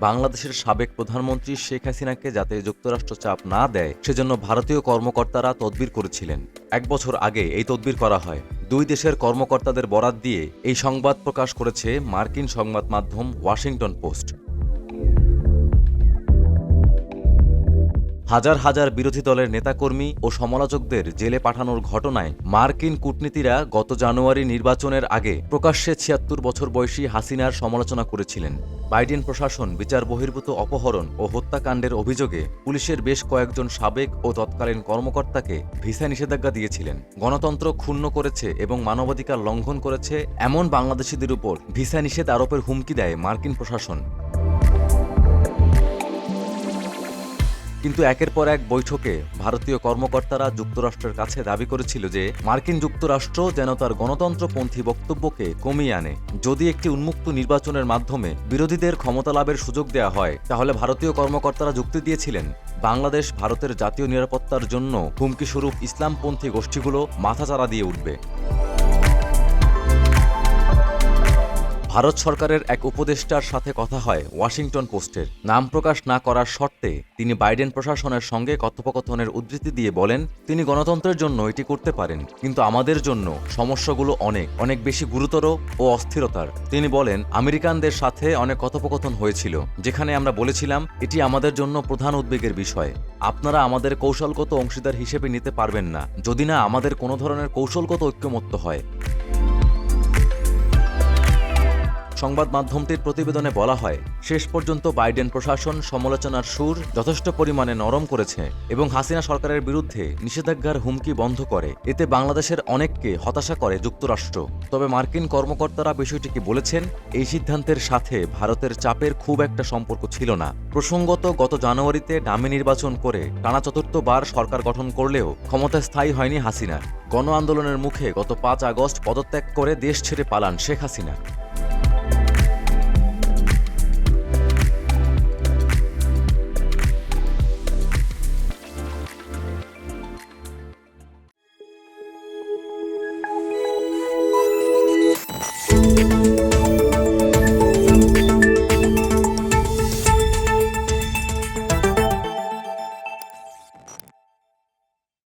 বাংলাদেশের সাবেক প্রধানমন্ত্রী শেখ হাসিনাকে যাতে যুক্তরাষ্ট্র চাপ না দেয়, সেজন্য ভারতীয় কর্মকর্তারা তদবির করেছিলেন। এক বছর আগে এই তদবির করা হয়। দুই দেশের কর্মকর্তাদের বরাত দিয়ে এই সংবাদ প্রকাশ করেছে মার্কিন সংবাদ মাধ্যম ওয়াশিংটন পোস্ট। হাজার হাজার বিরোধী দলের নেতাকর্মী ও সমালোচকদের জেলে পাঠানোর ঘটনায় মার্কিন কূটনীতিরা গত জানুয়ারি নির্বাচনের আগে প্রকাশ্যে ছিয়াত্তর বছর বয়সী হাসিনার সমালোচনা করেছিলেন। বাইডেন প্রশাসন বিচার বহির্ভূত অপহরণ ও হত্যাকাণ্ডের অভিযোগে পুলিশের বেশ কয়েকজন সাবেক ও তৎকালীন কর্মকর্তাকে ভিসা নিষেধাজ্ঞা দিয়েছিলেন। গণতন্ত্র ক্ষুণ্ণ করেছে এবং মানবাধিকার লঙ্ঘন করেছে এমন বাংলাদেশিদের উপর ভিসা নিষেধ আরোপের হুমকি দেয় মার্কিন প্রশাসন। কিন্তু একের পর এক বৈঠকে ভারতীয় কর্মকর্তারা যুক্তরাষ্ট্রের কাছে দাবি করেছিল যে মার্কিন যুক্তরাষ্ট্র যেন তার গণতন্ত্রপন্থী বক্তব্যকে কমিয়ে আনে। যদি একটি উন্মুক্ত নির্বাচনের মাধ্যমে বিরোধীদের ক্ষমতা লাভের সুযোগ দেওয়া হয়, তাহলে ভারতীয় কর্মকর্তারা যুক্তি দিয়েছিলেন, বাংলাদেশ ভারতের জাতীয় নিরাপত্তার জন্য হুমকিস্বরূপ ইসলামপন্থী গোষ্ঠীগুলো মাথাচাড়া দিয়ে উঠবে। ভারত সরকারের এক উপদেষ্টার সাথে কথা হয় ওয়াশিংটন পোস্টের। নাম প্রকাশ না করার শর্তে তিনি বাইডেন প্রশাসনের সঙ্গে কথোপকথনের উদ্ধৃতি দিয়ে বলেন, তিনি গণতন্ত্রের জন্য এটি করতে পারেন, কিন্তু আমাদের জন্য সমস্যাগুলো অনেক অনেক বেশি গুরুতর ও অস্থিরতার। তিনি বলেন, আমেরিকানদের সাথে অনেক কথোপকথন হয়েছিল, যেখানে আমরা বলেছিলাম, এটি আমাদের জন্য প্রধান উদ্বেগের বিষয়। আপনারা আমাদের কৌশলগত অংশীদার হিসেবে নিতে পারবেন না, যদি না আমাদের কোনো ধরনের কৌশলগত ঐক্যমত্য হয়। সংবাদ মাধ্যমটির প্রতিবেদনে বলা হয়, শেষ পর্যন্ত বাইডেন প্রশাসন সমালোচনার সুর যথেষ্ট পরিমাণে নরম করেছে এবং হাসিনা সরকারের বিরুদ্ধে নিষেধাজ্ঞার হুমকি বন্ধ করে। এতে বাংলাদেশের অনেককে হতাশা করে যুক্তরাষ্ট্র। তবে মার্কিন কর্মকর্তারা বিষয়টিকে বলেছেন, এই সিদ্ধান্তের সাথে ভারতের চাপের খুব একটা সম্পর্ক ছিল না। প্রসঙ্গত, গত জানুয়ারিতে ডামি নির্বাচন করে টানা চতুর্থবার সরকার গঠন করলেও ক্ষমতায় স্থায়ী হয়নি হাসিনা গণ আন্দোলনের মুখে গত পাঁচ আগস্ট পদত্যাগ করে দেশ ছেড়ে পালান শেখ হাসিনা।